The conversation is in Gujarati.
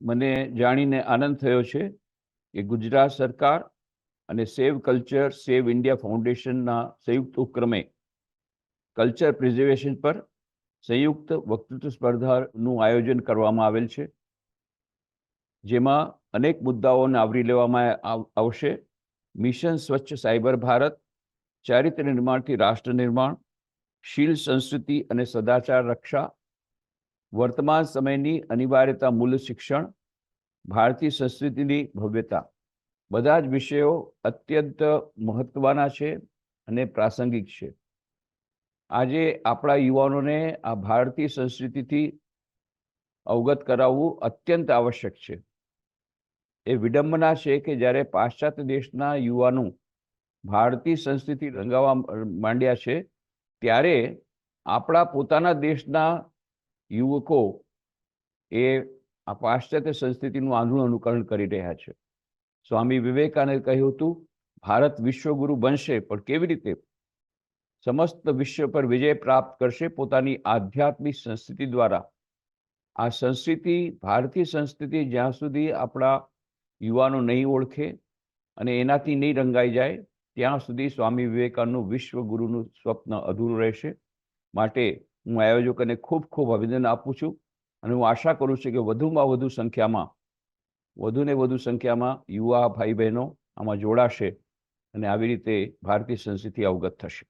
મને જાણીને આનંદ થયો છે કે ગુજરાત સરકાર અને સેવ કલ્ચર, સેવ ઇન્ડિયા ફાઉન્ડેશનના સંયુક્ત ઉપક્રમે કલ્ચર પ્રિઝર્વેશન પર સંયુક્ત વક્તૃત્વ સ્પર્ધાનું આયોજન કરવામાં આવેલ છે. જેમાં અનેક મુદ્દાઓને આવરી લેવામાં આવશે. મિશન સ્વચ્છ સાયબર ભારત, ચારિત્ર નિર્માણથી રાષ્ટ્ર નિર્માણ, શીલ સંસ્કૃતિ અને સદાચાર રક્ષા વર્તમાન સમયની અનિવાર્યતા મૂલ્ય શિક્ષણ, ભારતીય સંસ્કૃતિની ભવ્યતા. બધા જ વિષયો અત્યંત મહત્વના છે અને પ્રાસંગિક છે. આજે આપણા યુવાનોને આ ભારતીય સંસ્કૃતિથી અવગત કરાવવું અત્યંત આવશ્યક છે. એ વિડંબના છે કે જ્યારે પાશ્ચાત્ય દેશના યુવાનો ભારતીય સંસ્કૃતિ રંગાવવા માંડ્યા છે, ત્યારે આપણા પોતાના દેશના યુવકો એ આ પાશ્ચાત્ય સંસ્કૃતિનું આંધળું અનુકરણ કરી રહ્યા છે. સ્વામી વિવેકાનંદે કહ્યું હતું, ભારત વિશ્વગુરુ બનશે, પણ કેવી રીતે? સમસ્ત વિશ્વ પર વિજય પ્રાપ્ત કરશે પોતાની આધ્યાત્મિક સંસ્કૃતિ દ્વારા. આ સંસ્કૃતિ, ભારતીય સંસ્કૃતિ જ્યાં સુધી આપણા યુવાનો નહીં ઓળખે અને એનાથી નહીં રંગાઈ જાય, ત્યાં સુધી સ્વામી વિવેકાનંદનું વિશ્વગુરુનું સ્વપ્ન અધૂરું રહેશે. માટે હું આયોજકોને ખૂબ ખૂબ અભિનંદન આપું છું અને હું આશા કરું છું કે વધુમાં વધુ સંખ્યામાં વધુને વધુ સંખ્યામાં યુવા ભાઈ બહેનો આમાં જોડાશે અને આવી રીતે ભારતીય સંસ્કૃતિ અવગત થશે.